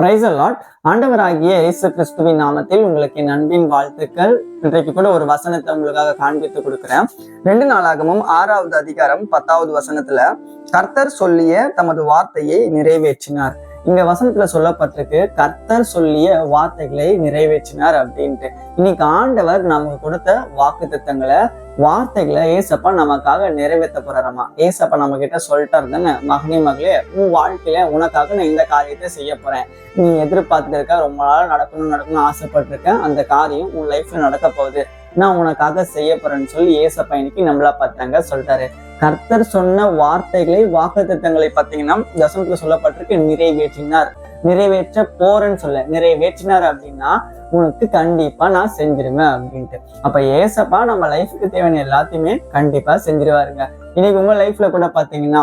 Price allot ஆண்டவராகிய இயேசு கிறிஸ்துவின் நாமத்தில் உங்களுக்கு என் அன்பின் வாழ்த்துக்கள். இன்றைக்கு கூட ஒரு வசனத்தை உங்களுக்காக காண்பித்து கொடுக்கிறேன். ரெண்டு நாளாகவும் ஆறாவது அதிகாரம் பத்தாவது வசனத்துல கர்த்தர் சொல்லிய தமது வார்த்தையை நிறைவேற்றினார். இங்க வசனத்துல சொல்லப்பட்டிருக்கு கர்த்தர் சொல்லிய வார்த்தைகளை நிறைவேற்றினார் அப்படின்ட்டு. இன்னைக்கு ஆண்டவர் நமக்கு கொடுத்த வாக்கு திட்டங்களை வார்த்தைகளை ஏசப்பா நமக்காக நிறைவேற்ற போறாராமா? ஏசப்பா நம்ம கிட்ட சொல்லிட்டாரு தானே மகனே மகளே உன் வாழ்க்கையில உனக்காக நான் இந்த காரியத்தை செய்ய போறேன். நீ எதிர்பார்த்துட்டு இருக்க ரொம்ப நாள் நடக்கணும் நடக்கணும்னு ஆசைப்பட்டிருக்கேன் அந்த காரியம் உன் லைஃப்ல நடக்க போகுது. நான் உனக்காக செய்ய போறேன்னு சொல்லி ஏசப்பா இன்னைக்கு நம்மளா பார்த்தாங்க. சொல்றாரு கர்த்தர் சொன்ன வார்த்தைகளை வாக்கு திட்டங்களை பார்த்தீங்கன்னா தசமத்துல சொல்லப்பட்டிருக்கு. நிறைவேற்றினார். நிறைவேற்ற போறேன்னு சொல்ல நிறைவேற்றினார் அப்படின்னா உனக்கு கண்டிப்பா நான் செஞ்சிருவேன் அப்படின்ட்டு. அப்ப ஏசப்பா நம்ம லைஃபுக்கு தேவையான எல்லாத்தையுமே கண்டிப்பா செஞ்சிருவாருங்க. இன்னைக்கு உங்க லைஃப்ல கூட பாத்தீங்கன்னா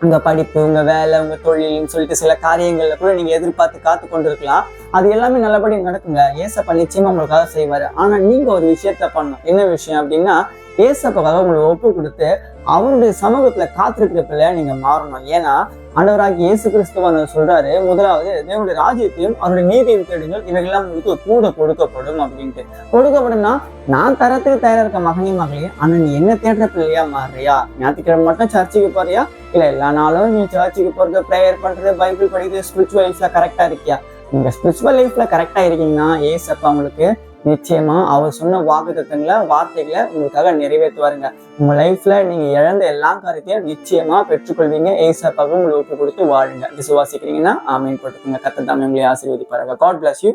உங்க படிப்பு உங்க வேலை உங்க தொழில்னு சொல்லிட்டு சில காரியங்கள்ல கூட நீங்க எதிர்பார்த்து காத்து கொண்டிருக்கலாம் அது எல்லாமே நல்லபடி நடக்குங்க. ஏசப்பா நிச்சயமா உங்களுக்காக செய்வாரு. ஆனா நீங்க ஒரு விஷயத்த பண்ணணும். என்ன விஷயம் அப்படின்னா ஏசப்பாக்காக உங்களை ஒப்பு கொடுத்து அவருடைய சமூகத்துல காத்திருக்கிற பிள்ளையா நீங்க மாறணும். ஏன்னா ஆண்டவராகி இயேசு கிறிஸ்துவ சொல்றாரு முதலாவது தேவனுடைய ராஜ்யத்தையும் அவருடைய நீதியும் தேடுங்கள். இவைகள்லாம் உங்களுக்கு கூட கொடுக்கப்படும் அப்படின்ட்டு. கொடுக்கப்படும்னா நான் தரத்துக்கு தயாரா இருக்க மகனே மகளே ஆனா நீ என்ன தேடுற பிள்ளையா மாறுறியா? ஞாயிற்றுக்கிழமை மட்டும் சர்ச்சுக்கு போறியா? இல்ல எல்லா நாளும் நீ சர்ச்சுக்கு போறது ப்ரேயர் பண்றது பைபிள் படிக்கிறது ஸ்பிரிச்சுவல் கரெக்டா இருக்கியா? நீங்க ஸ்பிரிச்சுவல் லைஃப்ல கரெக்டா இருக்கீங்கன்னா ஏசப்பா உங்களுக்கு நிச்சயமா அவர் சொன்ன வாக்கு தத்துவங்களை வார்த்தைகளை உங்களுக்காக நிறைவேற்றுவாருங்க. உங்க லைஃப்பில் நீங்க இழந்த எல்லா காரியத்தையும் நிச்சயமா பெற்றுக்கொள்வீங்க. ஏசப்பாக உங்களுக்கு கொடுத்து வாழுங்க. விசுவாசிக்கிறீங்கன்னா ஆமீன் போட்டுக்கோங்க. கத்த தாமே உங்களை ஆசீர்வதிப்பாருங்க காட் பிளஸ் யூ